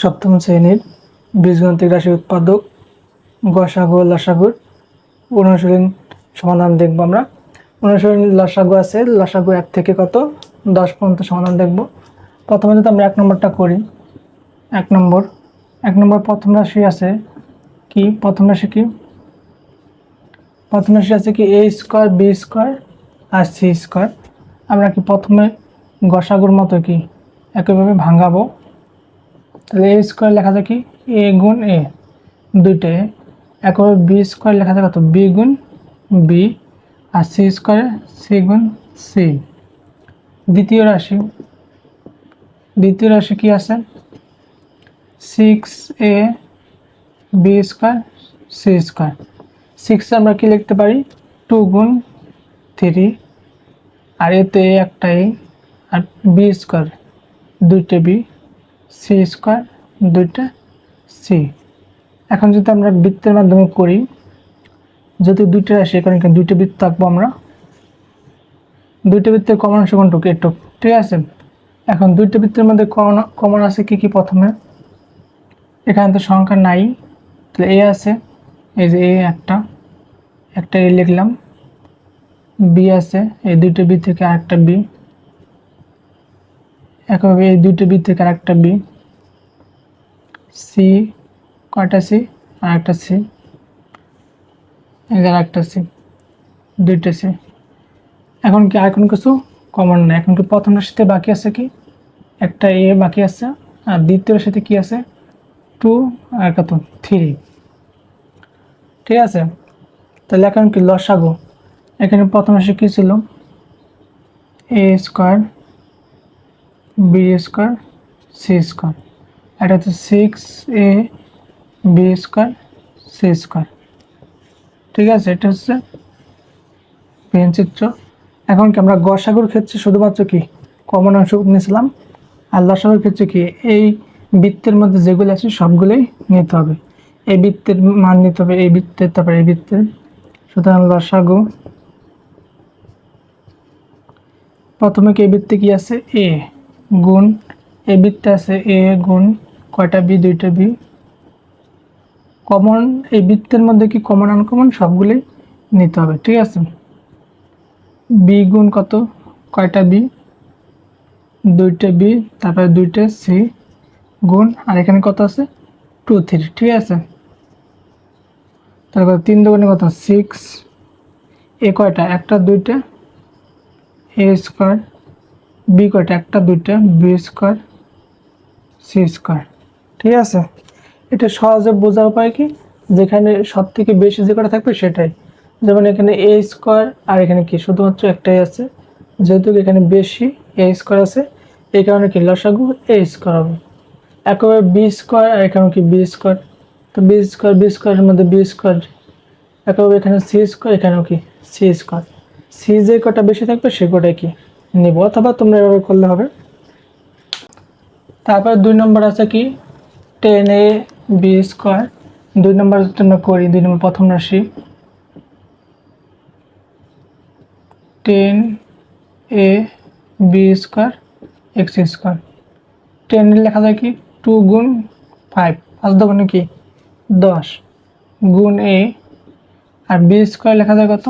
সপ্তম শ্রেণির বীজগণিতিক রাশি উৎপাদক গসাগু লসাগুর অনুশীলন সমাধান দেখব আমরা। অনুশীলন লসাগু আছে, লসাগু এক থেকে কত? দশ পর্যন্ত সমাধান দেখব। প্রথমে যদি আমরা এক নম্বরটা করি, এক নম্বর এক নম্বর প্রথম রাশি আছে কি? প্রথম রাশি কি? প্রথম রাশি আছে কি? এ স্কোয়ার, বি স্কোয়ার, আর সি স্কোয়ার। আমরা কি প্রথমে গসাগুর মতো কি একইভাবে ভাঙাবো? তাহলে এ স্কোয়ার লেখা যায় কি? এ গুণ এ দুইটে একবার বি স্কোয়ার লেখা যায় কত? বি গুণ বি আর সি স্কোয়ার সি গুণ সি দ্বিতীয় রাশি দ্বিতীয় রাশি কি আছে? Six A B square C square সিক্সে আমরা কি লিখতে পারি? টু গুণ থ্রি আর এতে একটা এ আর বি স্কোয়ার দুইটা বি সি স্কোয়ার দুইটা সি এখন যদি আমরা বৃত্তের মাধ্যমে করি, যদি দুইটা রাশি এখানে এখানে দুইটা বৃত্ত থাকব আমরা। দুইটা বৃত্তের কমন অংশ কোনটুকু? এটুক ঠিক আছে? এখন দুইটা বৃত্তের মধ্যে কমন কমন আছে কি কি প্রথমে? এখানে তো সংখ্যা নাই, তাহলে এ আছে, এই যে এ একটা একটা এ লিখলাম বি আছে, এই দুইটা বি থেকে আরেকটা বি একইভাবে এই দুইটা বি থেকে আরেকটা বি, সি, কয়টা সি? আর একটা সি এখানে একটা সি, দুইটা সি। এখন কি আর কোনো কিছু কমন নাই? এখন কি প্রথমটার সাথে বাকি আছে কি? একটা এ বাকি আছে, আর দ্বিতীয় সাথে কি আছে? টু, আর কত থ্রি। ঠিক আছে? তাহলে এখন কি লসাগো? এখানে প্রথম রাশি কী ছিল? A square B square C square এটা হচ্ছে six A B square C square ঠিক আছে, এটা হচ্ছে পেন চিত্র। এখন কি আমরা গসাগুর ক্ষেত্রে শুধুমাত্র কি কমন অংশ নিয়েছিলাম? আর লসাগুর ক্ষেত্রে কি এই বৃত্তের মধ্যে যেগুলো আছে সবগুলোই নিতে হবে। এই বৃত্তের মান নিতে হবে, এই বৃত্তের, তারপরে এই বৃত্তের। সুতরাং লসাগু প্রথমে কি বৃত্তে কি আছে? এ গুণ এই বৃত্তে আছে এ গুণ, কয়টা বি, দুইটা বি। কমন, এই বৃত্তের মধ্যে কি কমন আনকমন সবগুলোই নিতে হবে, ঠিক আছে? বি গুণ কত? কয়টা বি? দুইটা বি, তারপরে দুইটা সি গুণ, আর এখানে কত আছে? টু, থ্রি, ঠিক আছে? তারপর তিন দোকানে কত? সিক্স। এ কয়টা? একটা, দুইটা। এ স্কোয়ার বি কয়টা? একটা, দুইটা, বি স্কোয়ার, সি স্কোয়ার। ঠিক আছে? এটা সহজে বোঝার উপায় কি? যেখানে সব থেকে বেশি যে কটা থাকবে সেটাই। যেমন এখানে এ স্কোয়ার আর এখানে কি? শুধুমাত্র একটাই আছে। যেহেতু এখানে বেশি, এ স্কোয়ার আছে, এই কারণে কি লসাগু এ স্কোয়ার হবে। একেবারে বি স্কোয়ার আর এখানে কি বি স্কোয়ার? তো বি স্কোয়ার, বি স্কোয়ারের মধ্যে বি স্কোয়ার, একেবারে এখানে সি স্কোয়ার, এখানেও কি সি স্কোয়ার। সি যে কটা বেশি থাকবে সে কটাই কি? নিব, অথবা তোমরা এভাবে করলে হবে। তারপর দুই নম্বর আছে কি? টেন এ বি স্কোয়ার দুই নম্বর জন্য করি, দুই নম্বর প্রথম রাশি। Ten A B square X square ten লেখা যায় কি? টু গুণ ফাইভ পাঁচ দোকানে কি দশ। গুণ এ আর বি স্কোয়ার লেখা যায় কত?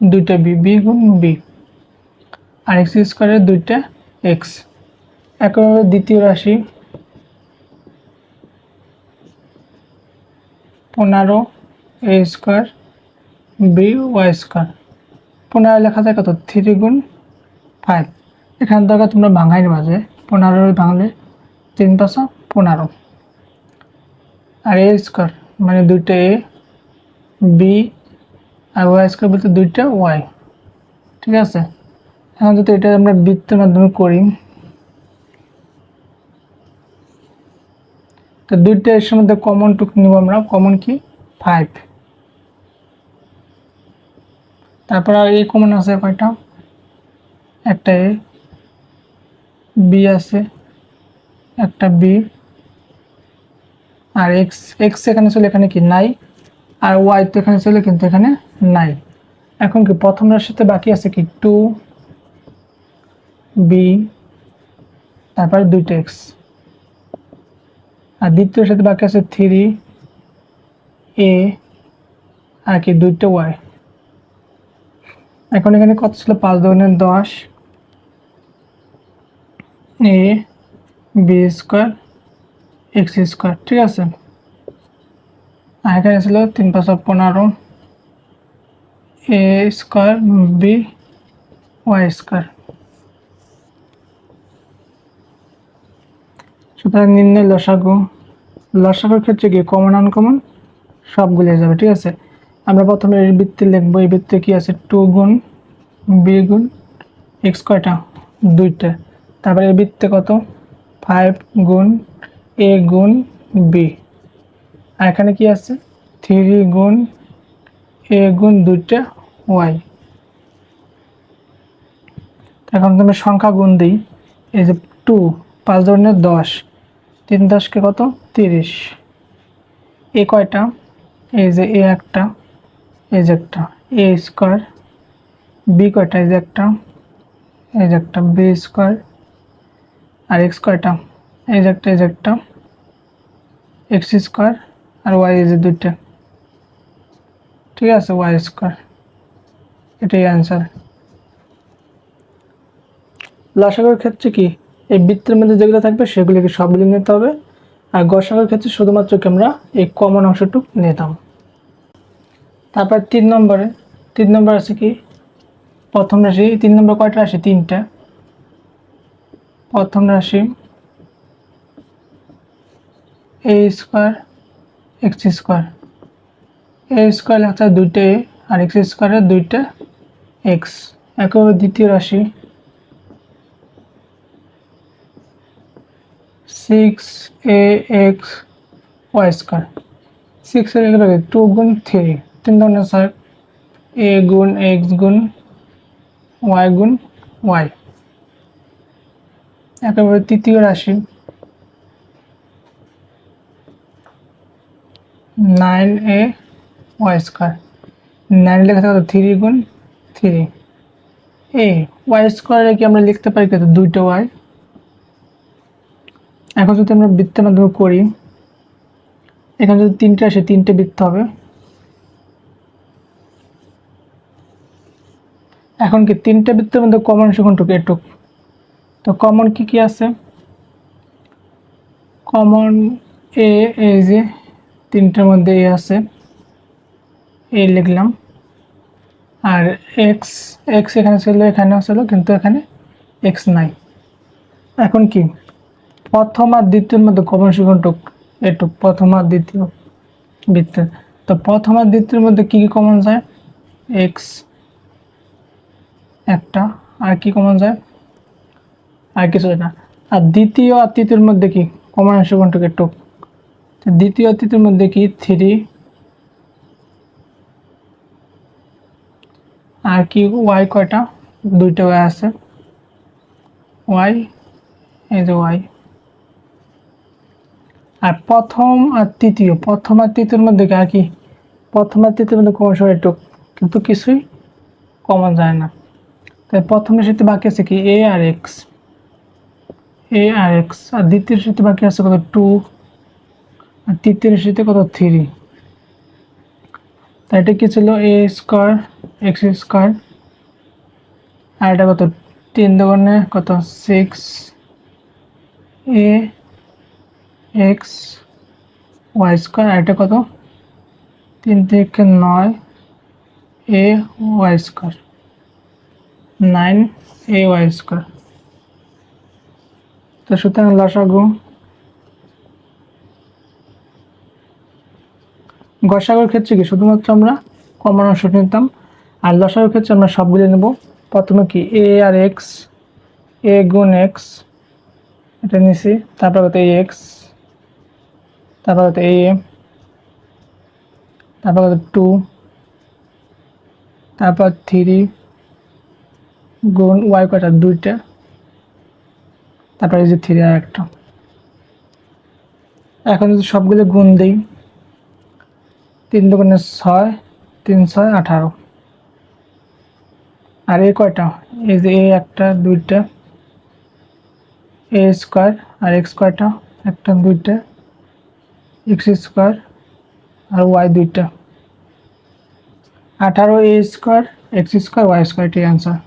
দুইটা বি বি গুণ বি আর এক্স স্কোয়ারের দুইটা এক্স একইভাবে দ্বিতীয় রাশি পনেরো A square B Y square পনেরো লেখা যায় কত? থ্রি গুণ ফাইভ এখান থেকে তোমরা ভাঙাই নেবা যে পনেরো ভাঙলে তিন পাঁচশো পনেরো। আর এ স্কোয়ার মানে দুইটা এ বি আর ওয়াই স্কোয়ার বলতে দুইটা ওয়াই ঠিক আছে? এখন যদি এটা আমরা বৃত্তের মাধ্যমে করি, তো দুইটা এর মধ্যে কমন টুক নিব আমরা। কমন কি? ফাইভ তারপর আর এই কমন আছে কয়টা? একটা এ বি আছে, একটা বি আর এক্স এক্স এখানে চলে এখানে কি? নাই। আর ওয়াই তো এখানে চলে, কিন্তু এখানে নাই। এখন কি প্রথম রাশিতে বাকি আছে কি? টু বি, তারপরে দুইটা এক্স আর দ্বিতীয় সাথে বাকি আছে থ্রি, এ, আর কি দুইটা ওয়াই। এখন এখানে কত ছিল? পাঁচ ধরনের দশ। A, B square, X square, ঠিক আছে? আর এখানে ছিল তিন পাঁচশো পনেরো। A square, B, Y square. সুতরাং নির্ণয় লসাগু? লসাগুর ক্ষেত্রে কি কমন আনকমন সবগুলো যাবে, ঠিক আছে? আমরা প্রথমে এর বৃত্তি লিখব, এই বৃত্তে কী আছে? টু গুণ বি গুণ এক্স কয়টা? দুইটা। তারপরে এই বৃত্তে কত? ফাইভ গুণ এ গুণ বি আর এখানে কি আছে? থ্রি গুণ এ গুণ দুইটা ওয়াই এখন তুমি সংখ্যা গুণ দিই। এই যে টু পাঁচ ধরনের দশ। তিন দশকে কত? তিরিশ। এ কয়টা? এই যে এ একটা এই যে একটা। এ স্কোয়ার, বি কয়টা? এই যে একটা, এই যে একটা। বি স্কোয়ার, আর এক্স কয়টা? এই যে একটা, এই যে একটা। এক্স স্কোয়ার আর ওয়াই এই যে দুইটা। ঠিক আছে, ওয়াই স্কোয়ার। এটাই অ্যান্সার লসাগুর ক্ষেত্রে কি? এই বৃত্তের মধ্যে যেগুলো থাকবে সেগুলিকে সবগুলি নিতে হবে। আর গসাগুর ক্ষেত্রে শুধুমাত্র আমরা এই কমন অংশটুক নিতাম তারপর তিন নম্বরে, তিন নম্বর আছে কি? প্রথম রাশি তিন নম্বর কয়টা রাশি? তিনটা। প্রথম রাশি A square X square A square লেখা দুইটা এ আর এক্স স্কোয়ারের দুইটা এক্স একইভাবে দ্বিতীয় রাশি six A X Y square six এর এগুলো টু গুণ থ্রি তিন ধরনের স্যার এ গুণ এক্স গুণ ওয়াই গুণ ওয়াই একেবারে তৃতীয় রাশি। Nine A Y square nine লেখা থাকে থ্রি গুণ থ্রি এ ওয়াই স্কোয়ারে কি আমরা লিখতে পারি? কত দুইটা ওয়াই এখন যদি আমরা বৃত্তের মাধ্যমে করি, এখানে যদি তিনটে আসে, তিনটে বৃত্ত হবে। এখন কি তিনটে বৃত্তের মধ্যে কমন সেখানটুকু এটুক। তো কমন কি কি আছে? কমন এ এই যে তিনটের মধ্যে এ আছে, এ লিখলাম। আর এক্স এক্স এখানে ছিল, এখানেও ছিল, কিন্তু এখানে এক্স নাই। এখন কি? প্রথম আর দ্বিতীয়ের মধ্যে কমন সেখানটুক এটুক প্রথম আর দ্বিতীয় বৃত্তের। তো প্রথম আর দ্বিতীয়ের মধ্যে কী কী কমন যায়? এক্স একটা, আর কি কমন যায়? আর কিছু না। আর দ্বিতীয় আর তৃতীয়ের মধ্যে কি? কমন আসে কোনটুকু একটু তো দ্বিতীয় আর তৃতীয়ের মধ্যে কি? থ্রি আর কি ওয়াই কয়টা? দুইটা ওয়াই আছে। ওয়াই এই যে ওয়াই আর প্রথম আর তৃতীয়, প্রথম আর তৃতীয়র মধ্যে কি আর কি? প্রথম আর তৃতীয়ের মধ্যে কমন সময় একটু, কিন্তু কিছুই কমন যায় না। তাই প্রথম রাশিতে বাকি আছে কি? এ আর এক্স এ আর এক্স আর দ্বিতীয় রাশিতে বাকি আছে কত? টু আর তৃতীয় রাশিতে কত? থ্রি তাই এটা কি ছিল? এ স্কোয়ার এক্স স্কোয়ার আর এটা কত? তিন দোকানে কত? Six A X, Y square, আর এটা কত? তিন থেকে নয়, A Y square. Nine, A Y square. তো সুতরাং লসাগু গসাগুর ক্ষেত্রে কি? শুধুমাত্র আমরা কমন অংশ নিতাম। আর লসাগুর ক্ষেত্রে আমরা সবগুলো নেব। প্রথমে কি? এ আর এক্স, এ গুণ এক্স, এটা নিছি। তারপর কত? এক্স। তারপর কত এ তারপর কত টু তারপর থ্রি গুণ ওয়াই কয়টা দুইটা, তারপর এই যে থ্রি আর একটা। এখন যদি সবগুলো গুণ দিই, তিন দুগুণে ছয়, তিন ছয় আঠারো। আর এ কয়টা? এই যে এ একটা, দুইটা এ স্কোয়ার আর এক্স কয়টা? একটা, দুইটা এক্স স্কোয়ার আর ওয়াই দুইটা আঠারো A square X square Y square এটি অ্যান্সার